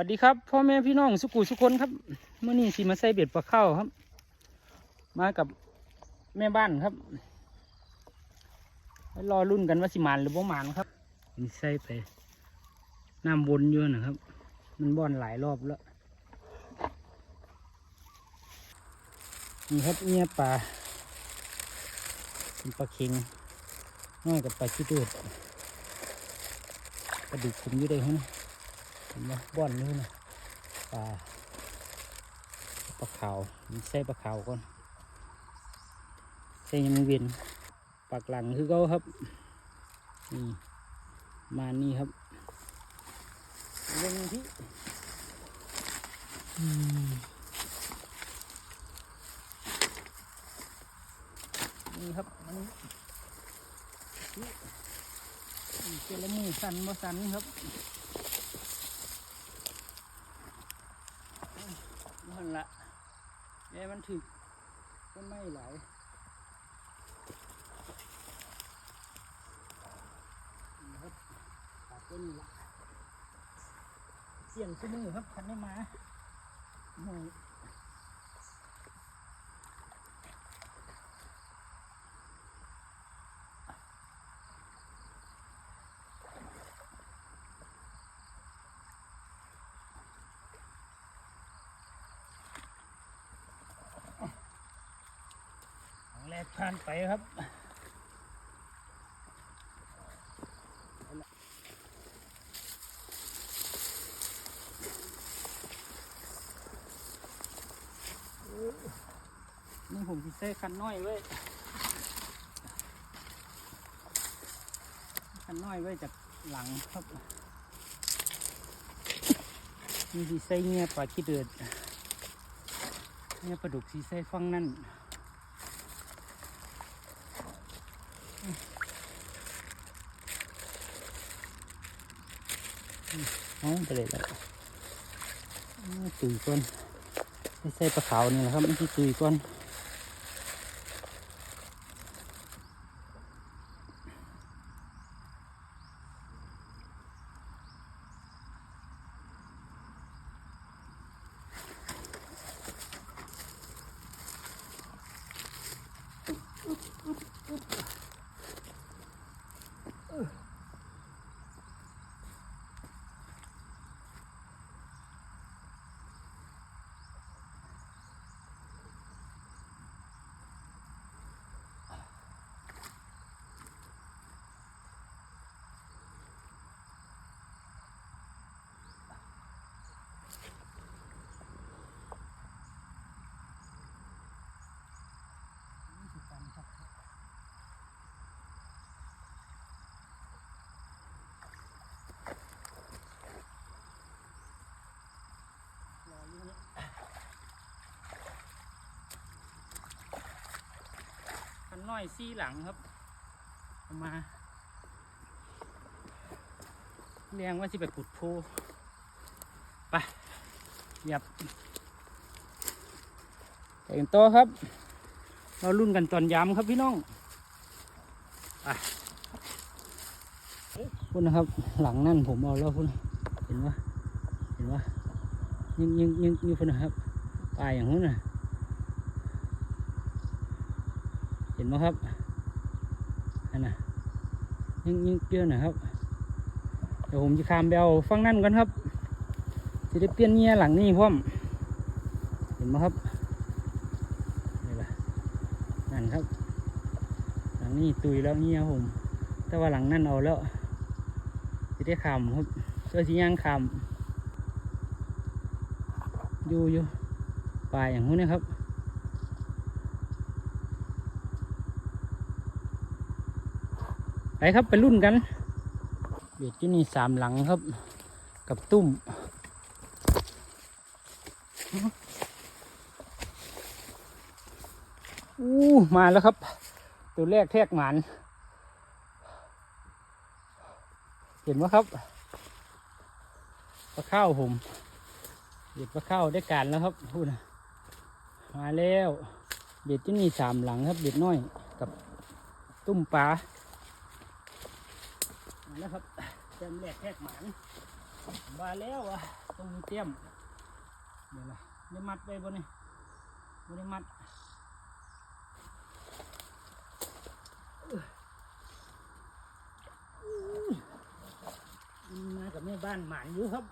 วัสดีครับพ่อแม่พี่น้องสุกุสุคนครับเมื่อนี้สิมาใส่เบ็ดปลาเข้าครับ มากับแม่บ้านครับรอรุ่นกันว่าสิมานหรือบ่มานครับนี่ใส่ไปน้ำวนอยู่นะครับ มันบ่อนหลายรอบแล้วนี่ครับเนี่ยปลาเป็นปลาเค็งน้อยกับปลาชิดูดกระดูกคุมอยู่ได้ฮะนะ เห็นไหมบ่อนนี่นะปลาปลาขาวมันใส่ปลาขาวก่อนใส่ยังเวียนปากหลังคือเขาครับนี่มานี่ครับลงที่นี่ครับอันนี่เจลามือสันบ่สันครับ นั่นละ แย่มันถึกก็ไม่ไหลนี่ครับขาดต้นละเสี่ยงชั่วโมงครับคันได้มาหน่อยครั้งแรก ผ่านไปครับนี่ผมจะใส่คันน้อยไว้คันน้อยไว้จากหลังครับนี่สีใส่เงี้ยปลาขี้เดือดเงี้ยปลาดุกสีใส่ฟังนั่น น้องไปเลยแล้วตุยก่อนไม่ใส่ปลาขาวนี่แหละครับมันคือตุยก่อน คั น้อยซี่หลังครับมาเรียงว่าสิไปขุดโพไปหยับไปกันต่อครับ เรารุ่นกันตอนย้ำครับพี่น้องไปพุ่นนะครับ หลังนั่นผมเอาแล้วพุ่นเห็นว่าเห็นว่ายิงยิงยิงยิงพุ่นนะครับปลายอย่างนู้นนะ เห็นไหมครับอันน่ะยิ่งยิ่งเยอะหน่อยครับ เดี๋ยวผมจะคามไปเอาฟังนั่นกันครับจะได้เปลี่ยนเงี้ยหลังนี้พร้อม เห็นไหมครับนี่แหละนั่นครับ หลังนี้ตุยแล้วเงี้ยผม แต่ว่าหลังนั่นเอาแล้วจะได้คำครับเสื้อสีย่างคำอยู่อยู่ปลายอย่างนู้นนะครับ ไปครับไปรุ่นกัน เบ็ดที่นี่สามหลังครับ กับตุ้มอู้มาแล้วครับ ตัวแรกแทกหมานเห็นไหมครับปลาข้าวผมเบ็ดปลาข้าวได้การแล้วครับพูดนะมาแล้ว เบ็ดที่นี่สามหลังครับ เบ็ดน้อยกับตุ้มปลา มาแล้วครับเต็มแรกแทกหมานมาแล้วอะต้องมีเตี้ยมเดี๋ยวละได้มัดไปบ่เนี่ยบ่ได้มัดมากับแม่บ้านหมานอยู่ครับ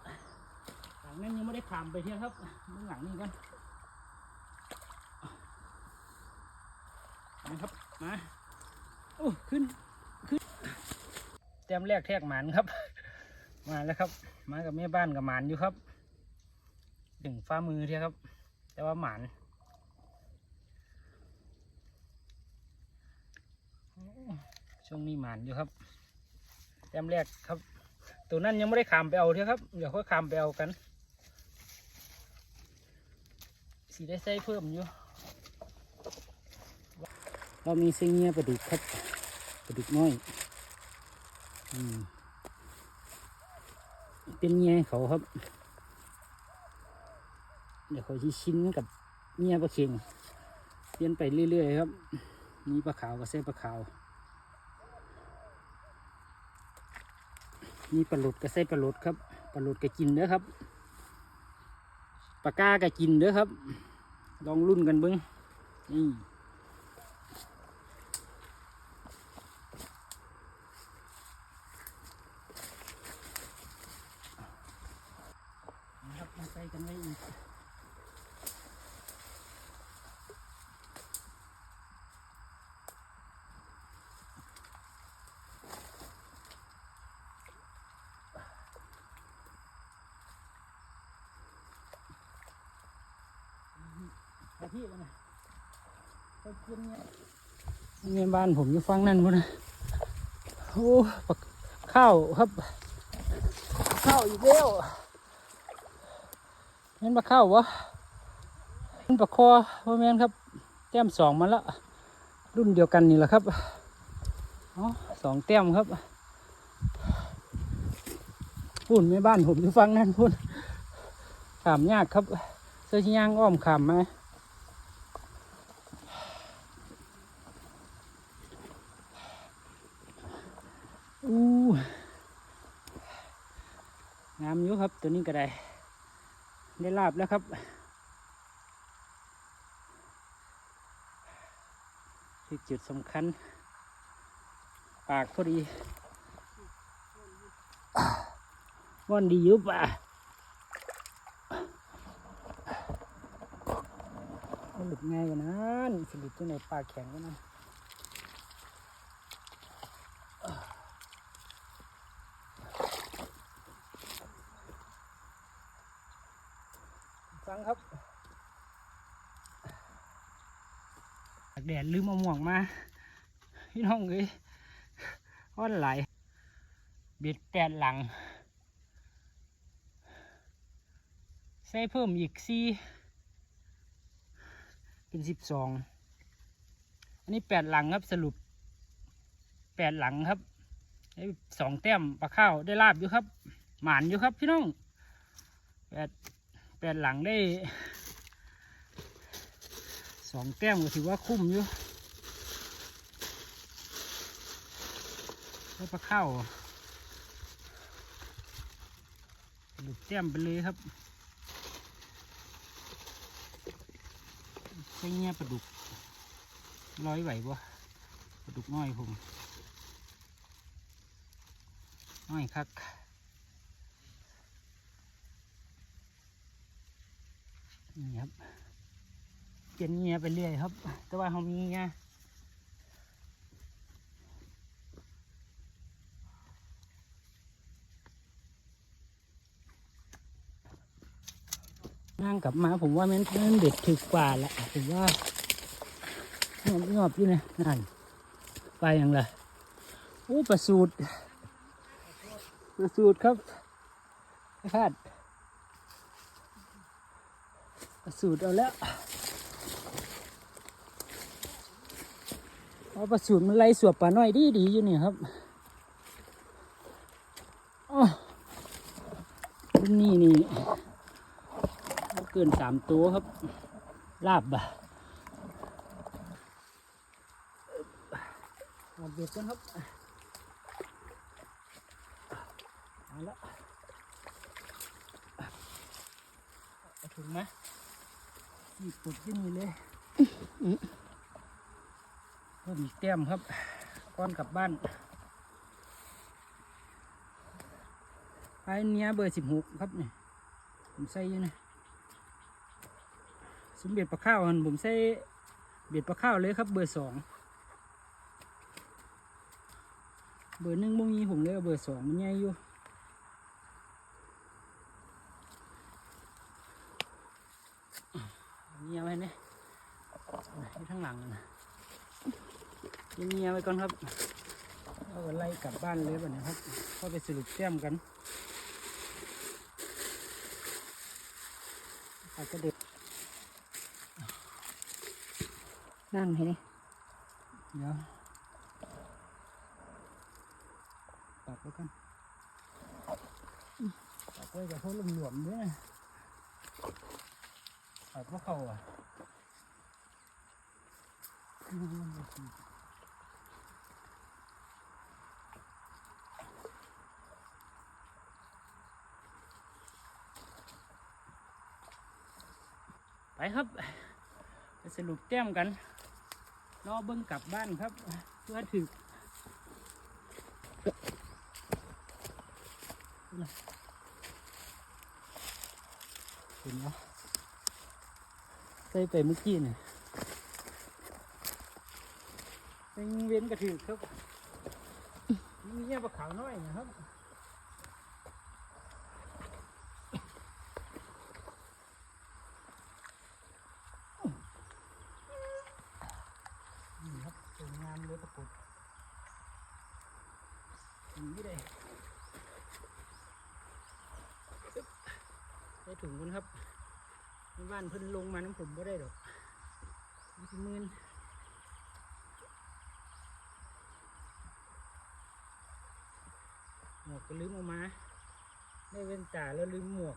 หลังนั้นยังไม่ได้ขามไปเที่ยวครับเบื้องหลังนี่กันนะครับมาโอ้ขึ้นขึ้น เตรียมแรกแทกหมานครับ มาแล้วครับ มากับแม่บ้านกับหมานอยู่ครับถึงฟ้ามือเที่ยครับ แต่ว่าหมานช่วงนี้หมานอยู่ครับเตรียมแรกครับ ตัวนั้นยังไม่ได้ขามไปเอาเที่ยครับ เดี๋ยวค่อยขามไปเอากันสีได้ใส่เพิ่มอยู่เรามีเส้นเงี้ยปลาดุกครับปลาดุกน้อย เป็นเงี้ยเขาครับ เดี๋ยวเขาจะชิ้นกับเงี้ยปลาเค็งเปลี่ยนไปเรื่อยๆครับมีปลาขาวกับเส้นปลาขาวมีปลาหลุดกับเส้นปลาหลุดครับ ปลาหลุดก็กินเด้อครับ ปลาก้าก็กินเด้อครับ ลองรุ่นกันเบิ้งนี่นะครับมาใส่ กันไว้อีกไปที่มันนะไปกินเนี่ยเนี่ยบ้านผมอยู่ฟังนั่นพุ่นนะโอ้ข้าวครับ ข้าวอีกแล้ว เห็นปลาข้าววะเห็นปลาคอพ่อแม่ครับ แต้มสองมาแล้วรุ่นเดียวกันนี่แหละครับอ๋อสองแต้มครับพุ่นแม่บ้านผมอยู่ฟังนั่นพุ่นขามยากครับเสื้อชิยางอ้อมขามมอู้งามอยู่ครับตัวนี้ก็ได้ ได้ลาบแล้วครับ ที่จุดสำคัญ ปากพอดีว่อนดีอยุบอะหลุดง่ายกว่านั้นสลุดที่ไหนปากแข็งกว่านั้นฟังครับตากแดดลืมเอาหมวกมา พี่น้องเลยว่อนไหลเบ็ดแปดหลัง ใส่เพิ่มอีกสี่เป็นสิบสองอันนี้แปดหลังครับสรุปแปดหลังครับสองแต้มปลาข้าวได้ลาบอยู่ครับ หมานอยู่ครับพี่น้องแปดแปดหลังได้ องแต้มก็ถือว่าคุ้มอยู่ได้วปลาเข้าวหลุดแต้มไปเลยครับใช้เงี้ยปลาดุกร้อยไหวบ่ปลาดุกน้อยผมน้อยคักนี่ครับ เปลี่ยนเงี้ยไปเรื่อยครับ แต่ว่าเขามีเงียนั่งกลับมาผมว่ามันมันเด็ดถึกกว่าละผมว่างอบงอบอยู่นะนั่นไปยังไงโอ้ประสูตรประสูตรครับพลาดประสูตรเอาแล้ว เอาประสูตรมันไล่สวบปลาน้อยดีดีๆอยู่นี่ครับอ๋อรุ่นนี้นี่เกินสามตัวครับ ลาบบ่ะมาเบียดกันครับมาแล้วงไหมหยิบปุดที่นี่เลย พิ่มอีกแต้มครับก้อนกลับบ้านไอ้เนี้ยเบอร์สิบหกครับเนี่ยผมใส่อยู่นะสมเบ็ดปลาข้าวผมใส่เบ็ดปลาข้าวเลยครับ เบอร์สองเบอร์หนึ่งบ่มีผมเลยเบอร์สองมันใหญ่อยู่เงียไว้เนี่ยที่ข้งหลังนะ เงียบไว้ก่อนครับเราก็ไล่กลับบ้านเลยแบบนี้ครับเข้าไปสรุปแต้มกันอาจจะเด็ดนั่งให้ดิเดี๋ยวปักไว้กันปักไว้กับพวกหลวมๆด้วยนะปักพวกเขาอะ ไปครับไปสรุปแต้มกันรอเบิ้งกลับบ้านครับ เพื่อถือเห็นไหมใส่ไปเมื่อกี้เนี่ยเป็นเว้นกระถือครับมีเงี้ยปลาขาวน้อยนะครับ นี่ครับสวยงามเลยปรากฏสีเลยปึ๊บใส่ถุงกันครับใน บ้านเพิ่นลงมาน้ำผมไม่ได้ดอกมืนหมวกก็ลืมออกมาได้เว้นตาแล้วลืมหมวก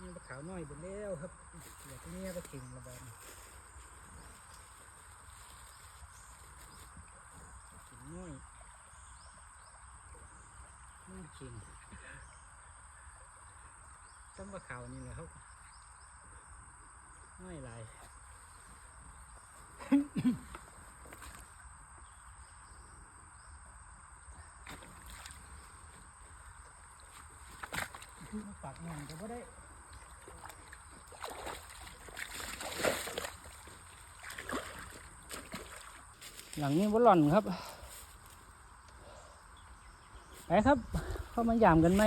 นี่ปลาขาวน้อยหมดแล้วครับเดี๋ยวนี้ก็เข่งระบาดเข่งน้อย นี่เข่งต้มปลาขาวนี่แหละครับน้อยหลายมาปากหน่อยก็บ่ได้หลังนี้บ่หล่อนครับ ไปครับ เข้ามายามกันไหม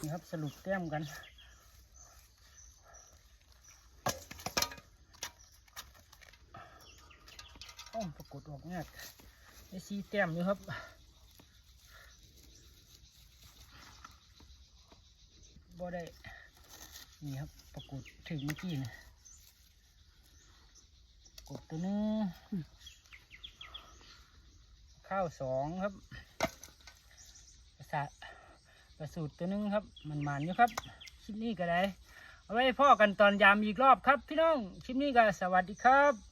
นี่ครับสรุปแต้มกันโอ้ปรากฏออกงากได้ซีแต้มอยู่ครับบ่ได้ นี่ครับปรากฏถึงเมื่อกี้นะกดตัวนึง ข้าวสองครับประสาประสูตรตัวหนึงครับ มันมันอยู่ครับคลิปนี้ก็ได้ เอาไว้พ่อกันตอนยามอีกรอบครับ พี่น้องคลิปนี้ก็สวัสดีครับ